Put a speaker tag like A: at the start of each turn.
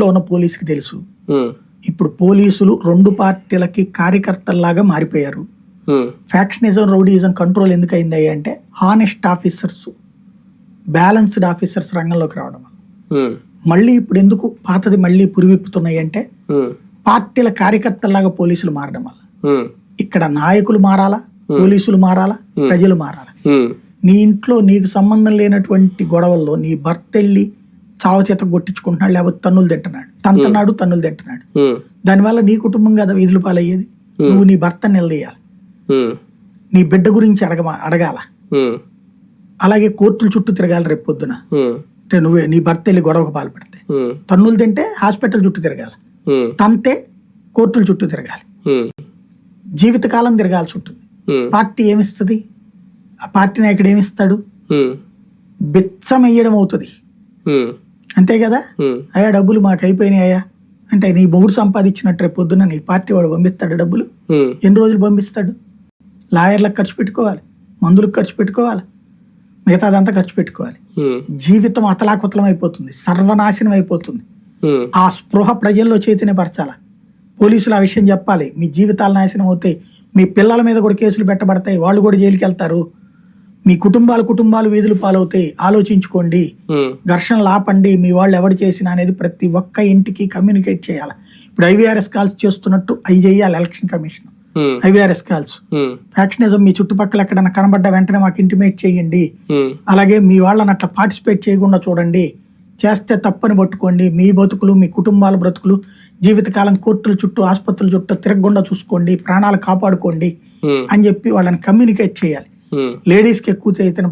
A: లో ఉన్న పోలీసుకి తెలుసు. ఇప్పుడు పోలీసులు రెండు పార్టీలకి కార్యకర్తల్లాగా మారిపోయారు. ఫ్యాక్షనిజం రౌడీయిజం కంట్రోల్ ఎందుకు అయింది అంటే హానెస్ట్ ఆఫీసర్స్ బ్యాలెన్స్డ్ ఆఫీసర్స్ రంగంలోకి రావడం. మళ్ళీ ఇప్పుడు ఎందుకు పాతది మళ్ళీ పురివిప్పుతున్నాయి అంటే పార్టీల కార్యకర్తల్లాగా పోలీసులు మారడం వల్ల. ఇక్కడ నాయకులు మారాలా? పోలీసులు మారాలా? ప్రజలు మారాలా? నీ ఇంట్లో నీకు సంబంధం లేనటువంటి గొడవల్లో నీ భర్త వెళ్ళి చావ చేత కొట్టించుకుంటున్నాడు లేకపోతే తన్నులు తింటున్నాడు. తంతున్నాడు తన్నులు తింటున్నాడు. దానివల్ల నీ కుటుంబం కదా వీధులు పాలయ్యేది. నువ్వు నీ భర్త నిలదీయాలి. నీ బిడ్డ గురించి అడగ అడగాల? అలాగే కోర్టుల చుట్టూ తిరగాలి రేపు పొద్దున. అంటే నువ్వే నీ భర్త వెళ్ళి గొడవకు పాల్పడితే. తన్నులు తింటే హాస్పిటల్ చుట్టూ తిరగాలి. తంతే కోర్టుల చుట్టూ తిరగాలి. జీవితకాలం తిరగాల్సి ఉంటుంది. పార్టీ ఏమిస్తుంది? ఆ పార్టీ నాయకుడు ఏమిస్తాడు?
B: ఉమ్,
A: బిచ్చమెయ్యడం అవుతుంది. అంతే కదా? అయ్యా డబ్బులు మాకు అయిపోయినాయా అంటే నీ మొగుడు సంపాదించినట్టు రేపు పొద్దున్న నీ పార్టీ వాడు పంపిస్తాడు డబ్బులు. ఎన్ని రోజులు పంపిస్తాడు? లాయర్లకు ఖర్చు పెట్టుకోవాలి మందులకు ఖర్చు పెట్టుకోవాలి మిగతాదంతా ఖర్చు పెట్టుకోవాలి. జీవితం అతలాకుతలం అయిపోతుంది సర్వనాశనం అయిపోతుంది. ఆ స్పృహ ప్రజల్లో చైతన్యపరచాల పోలీసులు ఆ విషయం చెప్పాలి మీ జీవితాలు నాశనం అవుతాయి మీ పిల్లల మీద కూడా కేసులు పెట్టబడతాయి వాళ్ళు కూడా జైలుకి వెళ్తారు మీ కుటుంబాలు కుటుంబాలు వీధులు పాలవుతాయి ఆలోచించుకోండి. ఘర్షణలు ఆపండి మీ వాళ్ళు ఎవరు చేసినా అనేది ప్రతి ఒక్క ఇంటికి కమ్యూనికేట్ చేయాలి. ఇప్పుడు ఐవీఆర్ఎస్ కాల్స్ చేస్తున్నట్టు అవి చేయాలి
B: election
A: commission. IVRS
B: calls.
A: Factionism మీ చుట్టుపక్కల ఎక్కడైనా కనబడ్డ వెంటనే మాకు ఇంటిమేట్ చేయండి. అలాగే మీ వాళ్ళని అట్లా పార్టిసిపేట్ చేయకుండా చూడండి. చేస్తే తప్పని పట్టుకోండి. మీ బతుకులు మీ కుటుంబాల బ్రతుకులు జీవితకాలం కోర్టుల చుట్టూ ఆసుపత్రుల చుట్టూ తిరగకుండా చూసుకోండి. ప్రాణాలు కాపాడుకోండి అని చెప్పి వాళ్ళని కమ్యూనికేట్ చేయాలి.
B: ఉమ్.
A: లేడీస్కి ఎక్కువ చైతన్య